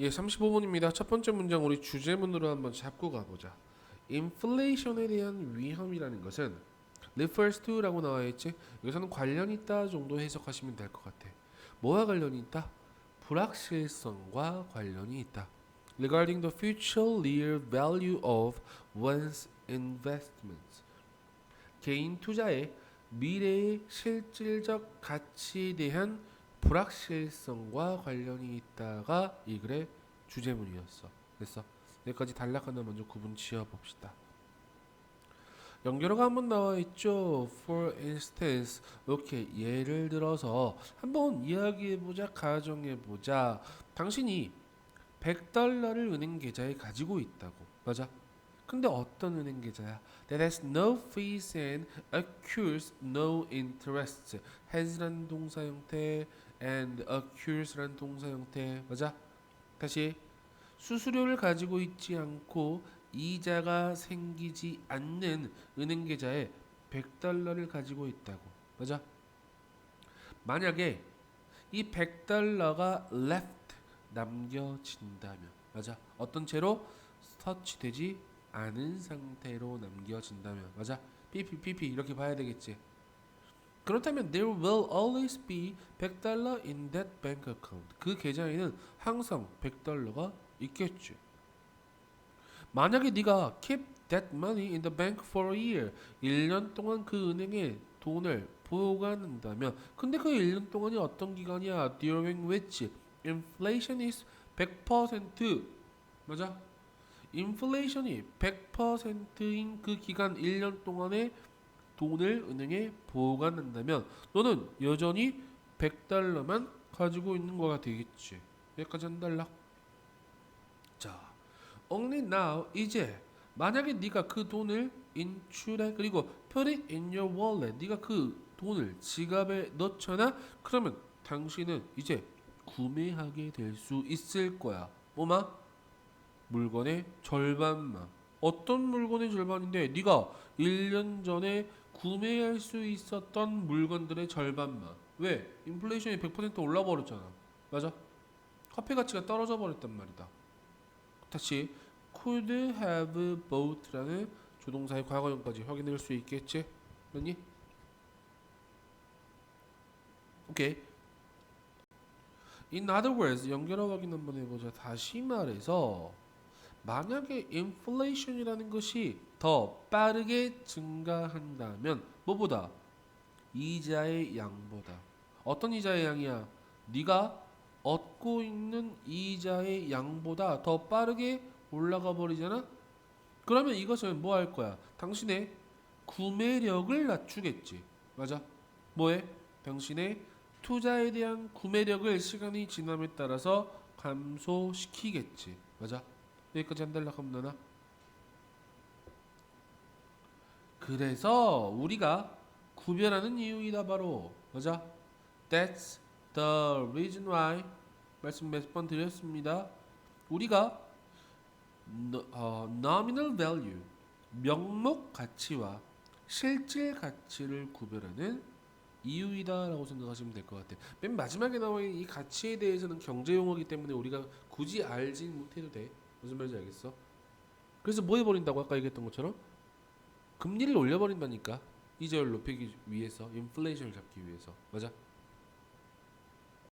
예, 35번입니다. 첫 번째 문장 우리 주제문으로 한번 잡고 가보자. 인플레이션에 대한 위험이라는 것은 refers to라고 나와 있지. 여기서는 관련 있다 정도 해석하시면 될 것 같아. 뭐와 관련이 있다? 불확실성과 관련이 있다. Regarding the future real value of one's investments. 개인 투자의 미래의 실질적 가치에 대한 불확실성과 관련이 있다가 이 글의 주제문이었어. 됐어. 여기까지 단락 하나 먼저 구분 지어 봅시다. 연결어가 한 번 나와 있죠. For instance, 이렇게 예를 들어서 한번 이야기해 보자, 가정해 보자. 당신이 100달러를 은행 계좌에 가지고 있다고. 맞아? 근데 어떤 은행 계좌야? That has no fees and accrues no interest. has라는 동사 형태 and accrues라는 동사 형태. 맞아? 다시 수수료를 가지고 있지 않고 이자가 생기지 않는 은행 계좌에 100달러를 가지고 있다고. 맞아? 만약에 이 100달러가 left 남겨진다면 맞아? 어떤 채로 터치되지 않은 상태로 남겨진다면 맞아? PP PP 이렇게 봐야 되겠지. 그렇다면 there will always be 100달러 in that bank account. 그 계좌에는 항상 100달러가 있겠지. 만약에 네가 keep that money in the bank for a year, 1년 동안 그 은행에 돈을 보관한다면 근데 그 1년 동안이 어떤 기간이야? during which inflation is 100% 맞아? 인플레이션이 100%인 그 기간 1년 동안에 돈을 은행에 보관한다면 너는 여전히 100달러만 가지고 있는 거가 되겠지. 여기까지 한 달러. 자, only now 이제 만약에 네가 그 돈을 인출해 그리고 put it in your wallet 네가 그 돈을 지갑에 넣잖아 그러면 당신은 이제 구매하게 될 수 있을 거야 뭐마 물건의 절반만 어떤 물건의 절반인데 네가 1년 전에 구매할 수 있었던 물건들의 절반만 왜 인플레이션이 100% 올라 버렸잖아 맞아 화폐 가치가 떨어져 버렸단 말이다 다시 could have bought라는 조동사의 과거형까지 확인할 수 있겠지? 맞니? 오케이. In other words, 연결어 확인 한번 해보자. 다시 말해서 만약에 inflation이라는 것이 더 빠르게 증가한다면 뭐보다 이자의 양보다 어떤 이자의 양이야? 네가 얻고 있는 이자의 양보다 더 빠르게 올라가 버리잖아. 그러면 이것은 뭐 할 거야? 당신의 구매력을 낮추겠지. 맞아? 뭐해? 당신의 투자에 대한 구매력을 시간이 지남에 따라서 감소시키겠지. 맞아? 여기까지 한 달락 하면 되나? 그래서 우리가 구별하는 이유이다 바로 맞아? That's the reason why 말씀 몇 번 드렸습니다. 우리가 어, nominal value 명목 가치와 실질 가치를 구별하는 이유이다라고 생각하시면 될 것 같아요. 맨 마지막에 나와 있는 이 가치에 대해서는 경제 용어이기 때문에 우리가 굳이 알진 못해도 돼. 무슨 말인지 알겠어? 그래서 뭐 해버린다고 아까 얘기했던 것처럼 금리를 올려버린다니까 이자율 높이기 위해서 인플레이션을 잡기 위해서 맞아?